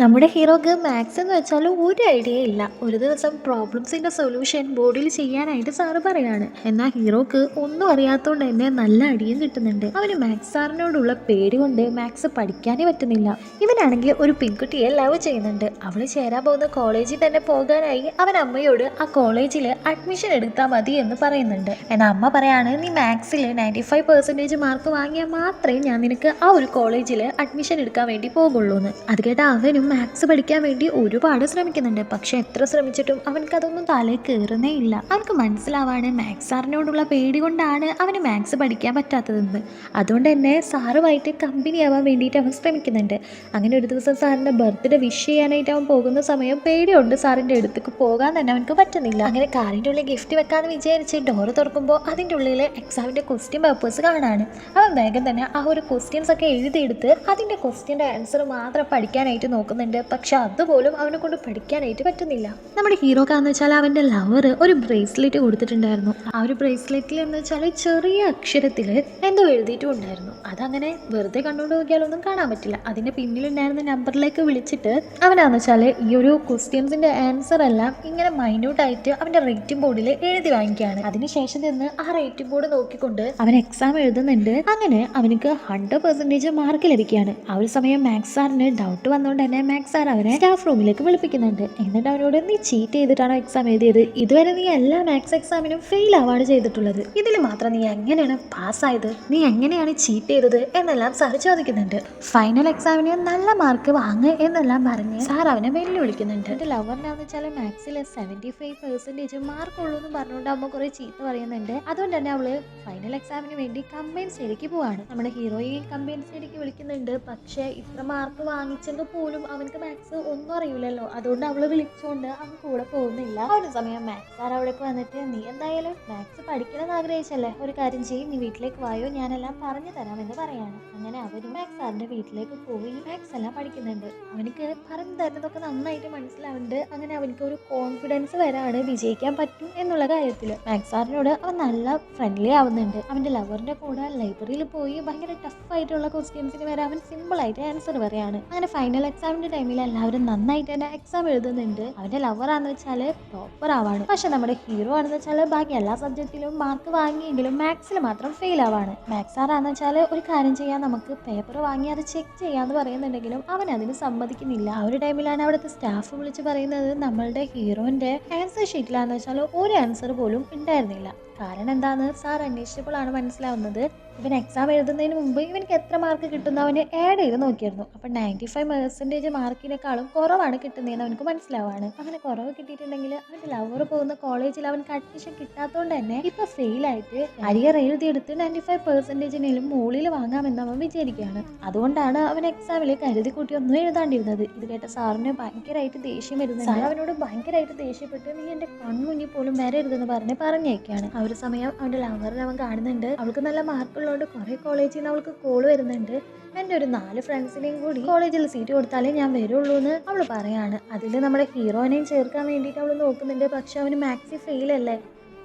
നമ്മുടെ ഹീറോക്ക് മാത്സ് എന്ന് വെച്ചാൽ ഒരു ഐഡിയ ഇല്ല. ഒരു ദിവസം പ്രോബ്ലംസിന്റെ സൊല്യൂഷൻ ബോർഡിൽ ചെയ്യാനായിട്ട് സാറ് പറയാണ്. എന്നാൽ ഹീറോക്ക് ഒന്നും അറിയാത്തതുകൊണ്ട് തന്നെ നല്ല അടിയും കിട്ടുന്നുണ്ട്. അവന് മാത്സ് സാറിനോടുള്ള പേടി കൊണ്ട് മാത്സ് പഠിക്കാനേ പറ്റുന്നില്ല. ഇവനാണെങ്കിൽ ഒരു പെൺകുട്ടിയെ ലവ് ചെയ്യുന്നുണ്ട്. അവൾ ചേരാൻ പോകുന്ന കോളേജിൽ തന്നെ പോകാനായി അവൻ അമ്മയോട് ആ കോളേജിൽ അഡ്മിഷൻ എടുത്താൽ മതി എന്ന് പറയുന്നുണ്ട്. എന്നാൽ അമ്മ പറയാണ് നീ മാത്സിൽ നയന്റി ഫൈവ് പെർസെന്റേജ് മാർക്ക് വാങ്ങിയാൽ മാത്രമേ ഞാൻ നിനക്ക് ആ ഒരു കോളേജിൽ അഡ്മിഷൻ എടുക്കാൻ വേണ്ടി പോകുള്ളൂ എന്ന് അത് കേട്ട അവനും മാത്സ് പഠിക്കാൻ വേണ്ടി ഒരുപാട് ശ്രമിക്കുന്നുണ്ട്. പക്ഷെ എത്ര ശ്രമിച്ചിട്ടും അവൻക്ക് അതൊന്നും തലയിൽ കയറുന്നേ ഇല്ല. അവൻക്ക് മനസ്സിലാവാണ് മാത്സ് സാറിനോടുള്ള പേടി കൊണ്ടാണ് അവന് മാത്സ് പഠിക്കാൻ പറ്റാത്തതെന്ന്. അതുകൊണ്ട് തന്നെ സാറുമായിട്ട് കമ്പനി ആവാൻ വേണ്ടിയിട്ട് അവൻ ശ്രമിക്കുന്നുണ്ട്. അങ്ങനെ ഒരു ദിവസം സാറിന്റെ ബർത്ത്ഡേ വിഷ് ചെയ്യാനായിട്ട് അവൻ പോകുന്ന സമയം പേടിയുണ്ട്. സാറിന്റെ അടുത്തേക്ക് പോകാൻ തന്നെ അവനക്ക് പറ്റുന്നില്ല. അങ്ങനെ കാറിന്റെ ഉള്ളിൽ ഗിഫ്റ്റ് വെക്കാമെന്ന് വിചാരിച്ച് ഡോറ് തുറക്കുമ്പോൾ അതിന്റെ ഉള്ളിൽ എക്സാമിന്റെ ക്വസ്റ്റ്യൻ പേപ്പേഴ്സ് കാണാണ്. അവൻ വേഗം തന്നെ ആ ഒരു ക്വസ്റ്റ്യൻസ് ഒക്കെ എഴുതിയെടുത്ത് അതിന്റെ ക്വസ്റ്റ്യന്റെ ആൻസർ മാത്രം പഠിക്കാനായിട്ട് നോക്കുന്നുണ്ട് പക്ഷെ അതുപോലും അവനെ കൊണ്ട് പഠിക്കാനായിട്ട് പറ്റുന്നില്ല. നമ്മുടെ ഹീറോ ഹീറോക്കാന്ന് വെച്ചാൽ അവന്റെ ലവർ ഒരു ബ്രേസ്ലെറ്റ് കൊടുത്തിട്ടുണ്ടായിരുന്നു. ആ ഒരു ബ്രേസ്ലെറ്റിൽ എന്ന് വെച്ചാൽ ചെറിയ അക്ഷരത്തിൽ എന്തോ എഴുതിയിട്ടും ഉണ്ടായിരുന്നു അതങ്ങനെ വെറുതെ കണ്ടുകൊണ്ട് നോക്കിയാലൊന്നും കാണാൻ പറ്റില്ല. അതിന്റെ പിന്നിലുണ്ടായിരുന്ന നമ്പറിലേക്ക് വിളിച്ചിട്ട് അവനാന്ന് വെച്ചാൽ ഈ ഒരു ക്വസ്റ്റ്യൻസിന്റെ ആൻസർ എല്ലാം ഇങ്ങനെ മൈന്യൂട്ടായിട്ട് അവന്റെ റേറ്റിംഗ് ബോർഡിൽ എഴുതി വാങ്ങിക്കുകയാണ്. അതിനുശേഷം നിന്ന് ആ റേറ്റിംഗ് ബോർഡ് നോക്കിക്കൊണ്ട് അവൻ എക്സാം എഴുതുന്നുണ്ട്. അങ്ങനെ അവനക്ക് ഹൺഡ്രഡ് പെർസെന്റേജ് മാർക്ക് ലഭിക്കുകയാണ്. ആ ഒരു സമയം മാത്സ് സാറിന് ഡൗട്ട് വന്നുകൊണ്ട് തന്നെ മാത്സ് സാർ അവനെ സ്റ്റാഫ് റൂമിലേക്ക് വിളിപ്പിക്കുന്നുണ്ട്. എന്നിട്ട് അവനോട് നീ ചീറ്റ് ചെയ്തിട്ടാണോ എക്സാം എഴുതിയത്? ഇതുവരെ നീ എല്ലാ മാത്സ് എക്സാമിനും ഫെയിൽ ആവാണ് ചെയ്തിട്ടുള്ളത്. ഇതിൽ മാത്രം നീ എങ്ങനെയാണ് പാസ്സായത് നീ എങ്ങനെയാണ് ചീറ്റ് ചെയ്തത്? എന്നെല്ലാം സാർ ചോദിക്കുന്നുണ്ട്. ഫൈനൽ എക്സാമിന് നല്ല മാർക്ക് വാങ്ങ് എന്നെല്ലാം പറഞ്ഞ് സാർ അവനെ വെല്ലുവിളിക്കുന്നുണ്ട്. ലവറിനാന്ന് വെച്ചാൽ മാത്സിൽ സെവന്റി ഫൈവ് പെർസെന്റേജ് മാർക്ക് ഉള്ളൂ എന്ന് പറഞ്ഞുകൊണ്ട് അമ്മ കുറേ ചീത്ത പറയുന്നുണ്ട്. അതുകൊണ്ട് തന്നെ അവൾ ഫൈനൽ എക്സാമിന് വേണ്ടി കമ്പൈൻ സ്റ്റഡിക്ക് പോവാണ്. നമ്മുടെ ഹീറോയെ കമ്പൈൻ സ്റ്റഡിക്ക് വിളിക്കുന്നുണ്ട്. പക്ഷേ ഇത്ര മാർക്ക് വാങ്ങിച്ചെങ്കിൽ പോലും അവനക്ക് മാത്സ് ഒന്നും അറിയില്ലല്ലോ. അതുകൊണ്ട് അവൾ വിളിച്ചുകൊണ്ട് അവൻ കൂടെ പോകുന്നില്ല. ആ സമയം മാത്സ് സാർ അവിടേക്ക് വന്നിട്ട് നീ എന്തായാലും മാത്സ് പഠിക്കണമെന്ന് ആഗ്രഹിച്ചല്ലേ? ഒരു കാര്യം ചെയ്യും നീ വീട്ടിലേക്ക് വായോ? ഞാനെല്ലാം പറഞ്ഞു തരാം എന്ന് പറയാണ്. അങ്ങനെ അവരും മാത്സ് സാറിന്റെ വീട്ടിലേക്ക് പോയി മാത്സ് എല്ലാം പഠിക്കുന്നുണ്ട്. അവനിക്ക് പറഞ്ഞു തരുന്നതൊക്കെ നന്നായിട്ട് മനസ്സിലാവുന്നുണ്ട്. അങ്ങനെ അവനക്ക് ഒരു കോൺഫിഡൻസ് വരാണ് വിജയിക്കാൻ പറ്റും എന്നുള്ള കാര്യത്തിൽ മാത്സ് സാറിനോട് അവൻ നല്ല ഫ്രണ്ട്ലി ആവുന്നുണ്ട്. അവന്റെ ലവറിന്റെ കൂടെ ലൈബ്രറിയിൽ പോയി ഭയങ്കര ടഫ് ആയിട്ടുള്ള ക്വസ്റ്റ്യൻസിന് വരെ അവൻ സിമ്പിൾ ആയിട്ട് ആൻസർ പറയാണ്. അങ്ങനെ ഫൈനൽ എക്സാമിന്റെ ടൈമിൽ എല്ലാവരും നന്നായിട്ട് തന്നെ എക്സാം എഴുതുന്നുണ്ട്. അവന്റെ ലവർ ആണെന്ന് വെച്ചാൽ ടോപ്പർ ആവാണ്. പക്ഷെ നമ്മുടെ ഹീറോ ആണെന്ന് വെച്ചാൽ ബാക്കി എല്ലാ സബ്ജക്റ്റിലും മാർക്ക് വാങ്ങിയെങ്കിലും മാത്സിൽ മാത്രം ഫെയിൽ ആവാണ്. മാത്സ് ആറാന്ന് വെച്ചാൽ ഒരു കാര്യം ചെയ്യാൻ നമുക്ക് പേപ്പർ വാങ്ങി അത് ചെക്ക് ചെയ്യാന്ന് പറയുന്നുണ്ടെങ്കിലും അവൻ അതിന് സമ്മതിക്കുന്നില്ല. ആ ഒരു ടൈമിലാണ് അവിടുത്തെ സ്റ്റാഫ് വിളിച്ച് പറയുന്നത് നമ്മളുടെ ഹീറോന്റെ ആൻസർ ഷീറ്റിലാന്ന് വെച്ചാൽ ഒരു ആൻസർ പോലും ഉണ്ടായിരുന്നില്ല. കാരണം എന്താന്ന് സാർ അന്വേഷിച്ചപ്പോഴാണ് മനസ്സിലാവുന്നത്. ഇവൻ എക്സാം എഴുതുന്നതിന് മുമ്പ് ഇവനക്ക് എത്ര മാർക്ക് കിട്ടുന്ന അവന് ആഡ് ചെയ്ത് നോക്കിയിരുന്നു. അപ്പം നയന്റി ഫൈവ് പെർസെന്റേജ് മാർക്കിനേക്കാളും കുറവാണ് കിട്ടുന്നതെന്ന് അവനക്ക് മനസ്സിലാവാണ്. അങ്ങനെ കുറവ് കിട്ടിയിട്ടുണ്ടെങ്കിൽ അവന്റെ ലവർ പോകുന്ന കോളേജിൽ അവൻക്ക് അഡ്മിഷൻ കിട്ടാത്തതുകൊണ്ട് തന്നെ ഇപ്പൊ ഫെയിൽ ആയിട്ട് അരിയർ എഴുതിയെടുത്ത് നയന്റി ഫൈവ് പെർസെന്റേജിനും മുകളിൽ വാങ്ങാമെന്ന് അവൻ വിചാരിക്കുകയാണ്. അതുകൊണ്ടാണ് അവൻ എക്സാമിൽ കരുതി കൂട്ടി ഒന്നും എഴുതാണ്ടിരുന്നത്. ഇത് കേട്ട സാറിന് ഭയങ്കരമായിട്ട് ദേഷ്യം വരുന്നത് സാർ അവനോട് ഭയങ്കരമായിട്ട് ദേഷ്യപ്പെട്ട് നീ എന്റെ കൺമുന്നിൽ പോലും വരരുതെന്ന് പറഞ്ഞ് പറഞ്ഞേക്കാണ്. ഒരു സമയം അവന്റെ ലവറിനെ അവൻ കാണുന്നുണ്ട്. അവൾക്ക് നല്ല മാർക്കുള്ളതുകൊണ്ട് കുറേ കോളേജിൽ നിന്ന് അവൾക്ക് കോൾ വരുന്നുണ്ട്. എന്റെ ഒരു നാല് ഫ്രണ്ട്സിനെയും കൂടി കോളേജിൽ സീറ്റ് കൊടുത്താലേ ഞാൻ വരുള്ളൂ എന്ന് അവൾ പറയാണ്. അതിൽ നമ്മുടെ ഹീറോയിനെയും ചേർക്കാൻ വേണ്ടിയിട്ട് അവൾ നോക്കുന്നുണ്ട്. പക്ഷെ അവന് മാക്സി ഫെയിൽ അല്ലേ?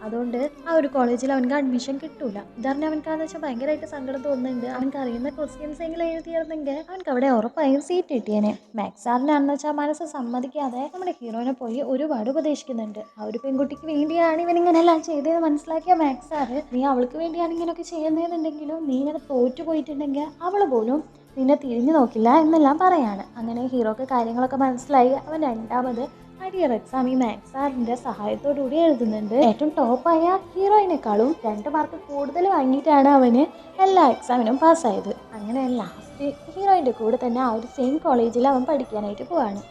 അതുകൊണ്ട് ആ ഒരു കോളേജിൽ അവനക്ക് അഡ്മിഷൻ കിട്ടൂല. ഇതറിഞ്ഞ അവനക്കാന്ന് വെച്ചാൽ ഭയങ്കരമായിട്ട് സങ്കടം തോന്നുന്നുണ്ട്. അവൻക്ക് അറിയുന്ന ക്വസ്റ്റ്യൻസ് എങ്കിലും എഴുതിയിരുന്നെങ്കിൽ അവൻക്ക് അവിടെ ഉറപ്പായും സീറ്റ് കിട്ടിയേനെ. മാത്സ് സാറിനാണെന്ന് വെച്ചാൽ മനസ്സ് സമ്മതിക്കാതെ നമ്മുടെ ഹീറോനെ പോയി ഒരുപാട് ഉപദേശിക്കുന്നുണ്ട്. ആ ഒരു പെൺകുട്ടിക്ക് വേണ്ടിയാണ് ഇവൻ ഇങ്ങനെല്ലാം ചെയ്തതെന്ന് മനസ്സിലാക്കിയ മാക്സ് സാറ് നീ അവൾക്ക് വേണ്ടിയാണ് ഇങ്ങനെയൊക്കെ ചെയ്യുന്നതെന്നുണ്ടെങ്കിലും നീ ഇങ്ങനെ തോറ്റു പോയിട്ടുണ്ടെങ്കിൽ അവൾ പോലും നിന്നെ തിരിഞ്ഞു നോക്കില്ല എന്നെല്ലാം പറയാണ്. അങ്ങനെ ഹീറോക്ക് കാര്യങ്ങളൊക്കെ മനസ്സിലായി. അവൻ രണ്ടാമത് അരിയർ എക്സാം ഈ മാത്സ് സാറിന്റെ സഹായത്തോടു കൂടി എഴുതുന്നുണ്ട്. ഏറ്റവും ടോപ്പായ ഹീറോയിനേക്കാളും രണ്ട് മാർക്ക് കൂടുതൽ വാങ്ങിയിട്ടാണ് അവന് എല്ലാ എക്സാമിനും പാസ്സായത് അങ്ങനെ ലാസ്റ്റ് ഹീറോയിന്റെ കൂടെ തന്നെ ആ ഒരു സെയിം കോളേജിൽ അവൻ പഠിക്കാനായിട്ട് പോവാണ്.